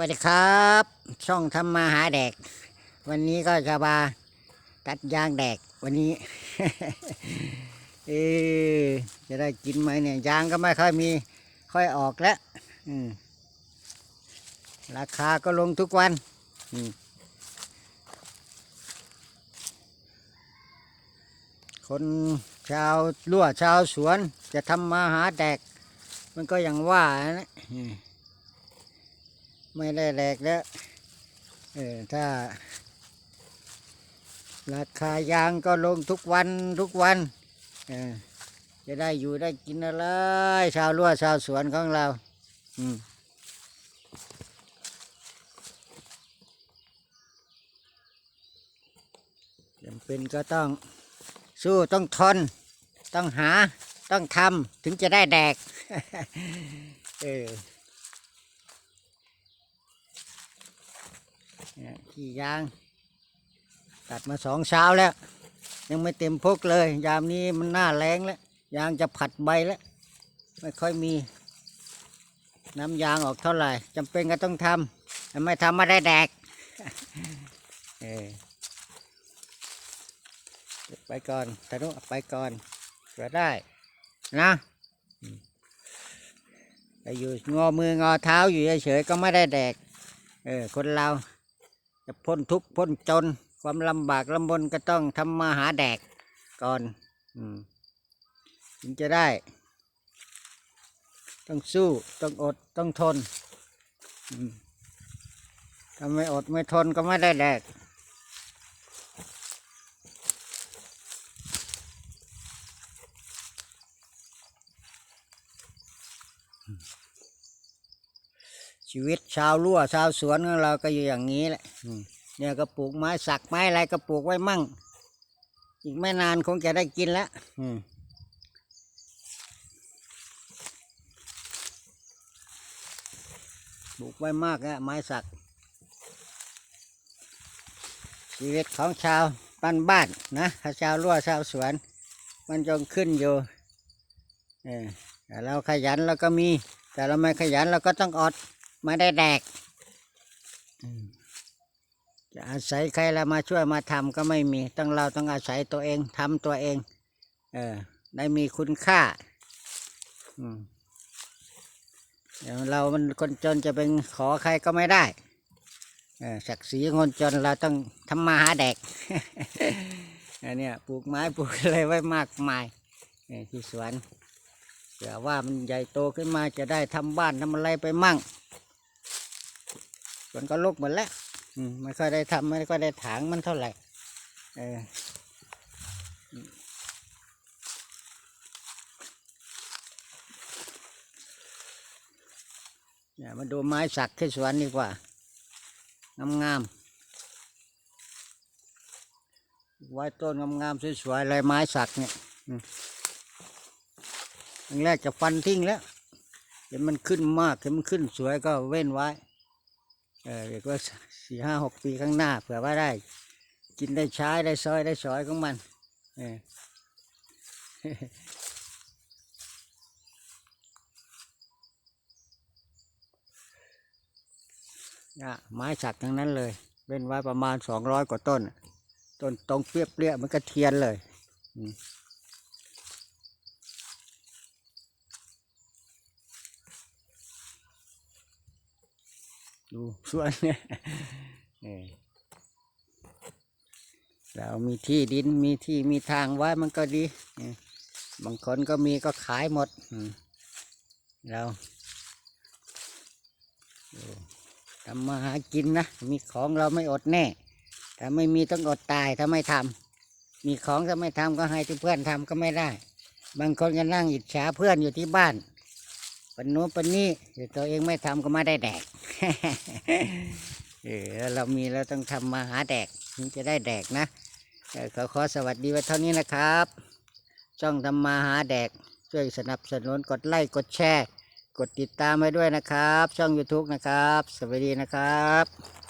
วัสดีครับ ช่องทำมาหาแดก วันนี้ก็จะมาตัดยางแดกวันนี้ เออจะได้กินไหมเนี่ยยางก็ไม่ค่อยมี ค่อยออกแล้วราคาก็ลงทุกวันคนชาวลั่วชาวสวนจะทำมาหาแดก มันก็อย่างว่านะ ไม่ได้แหลกแล้ว เออถ้า ราคายางก็ลงทุกวันทุกวัน เออจะได้อยู่ได้กินอะไร ชาวรั้วชาวสวนของเรา อืมจำเป็นก็ต้องสู้ต้องทน ต้องหาต้องทำถึงจะได้แดก เออ เนี่ย ขี่ยาง ตัดมาสองเช้าแล้ว ยังไม่เต็มพกเลย ยามนี้มันหน้าแรงแล้ว ยางจะผัดใบแล้ว ไม่ค่อยมี น้ำยางออกเท่าไหร่จำเป็นก็ต้องทำถ้าไม่ทำไม่ได้แดกเออไปก่อนทะนุไปก่อนเผื่อได้ นะอืมแต่อยู่งอมืองอเท้าอยู่เฉยๆก็ไม่ได้แดก เออ คนเรา จะพ้นทุกข์พ้นจน ความลำบากลำบนก็ต้องทำมาหาแดกก่อนถึงจะได้ ต้องสู้ต้องอดต้องทนถ้าไม่อดไม่ทนก็ไม่ได้แดก ชีวิตชาวรั้วชาวสวนของเราก็อยู่อย่างนี้แหละเนี่ยก็ปลูกไม้สักไม้อะไรก็ปลูกไว้มั่ง อีกไม่นานคงจะได้กินแล้วปลูกไว้มากแล้วไม้สัก ชีวิตของชาวบ้านบ้านนะชาวรั้วชาวสวน มันจงขึ้นอยู่เออแต่เราขยันเราก็มี แต่เราไม่ขยันเราก็ต้องอด ไม่ได้แดกอืมจะอาศัยใครแล้วมาช่วยมาทำก็ไม่มี ต้องเราต้องอาศัยตัวเองทำตัวเอง เออ ได้มีคุณค่าอืมเดี๋ยวเรามันคนจนจะเป็นขอใครก็ไม่ได้เออศักดิ์ศรีคนจนเราต้องทำมาหาแดกอันเนี้ยปลูกไม้ปลูกอะไรไว้มากมายเออที่สวนเผื่อว่ามันใหญ่โตขึ้นมาจะได้ทำบ้านทำอะไรไปมั่ง ส่วนก็ลกหมดแล้วอืมไม่ค่อยได้ทำไม่ค่อยได้ถางมันเท่าไหร่เอออืมเนี่ยมาดูไม้สักที่สวนดีกว่า งามๆไว้ต้นงามๆสวยๆอะไรไม้สักเนี่ยอันแรกจะฟันทิ้งแล้วเห็นมันขึ้นมากเห็นมันขึ้นสวยก็เว้นไว้ เออเรียกว่าสี่ห้าหกปีข้างหน้าเผื่อว่าได้ กินได้ใช้ได้ซอยได้สอยของมันเออเนี่ไม้สักทั้งนั้นเลยเว้นไว้ประมาณสองร้อยกว่าต้น ต้นตรงเปรียบเปรี้ยมันก็เทียนเลย ดูสวนเนี่ยเรามีที่ดินมีที่มีทางไว้มันก็ดีบางคนก็มีก็ขายหมดเราทำมาหากินนะ มีของเราไม่อดแน่ ถ้าไม่มีต้องอดตายถ้าไม่ทำมีของถ้าไม่ทำก็ให้ที่เพื่อนทำก็ไม่ได้ บางคนก็นั่งอิจฉาเพื่อนอยู่ที่บ้านปันนู้นปันนี้แต่ตัวเองไม่ทำก็ไม่ได้แดก เออเรามีเราต้องทำมาหาแดกถึงจะได้แดกนะขอขอสวัสดีไว้เท่านี้นะครับช่องทำมาหาแดกช่วยสนับสนุนกดไลค์กดแชร์ กดติดตามไว้ด้วยนะครับ ช่อง YouTube นะครับ สวัสดีนะครับ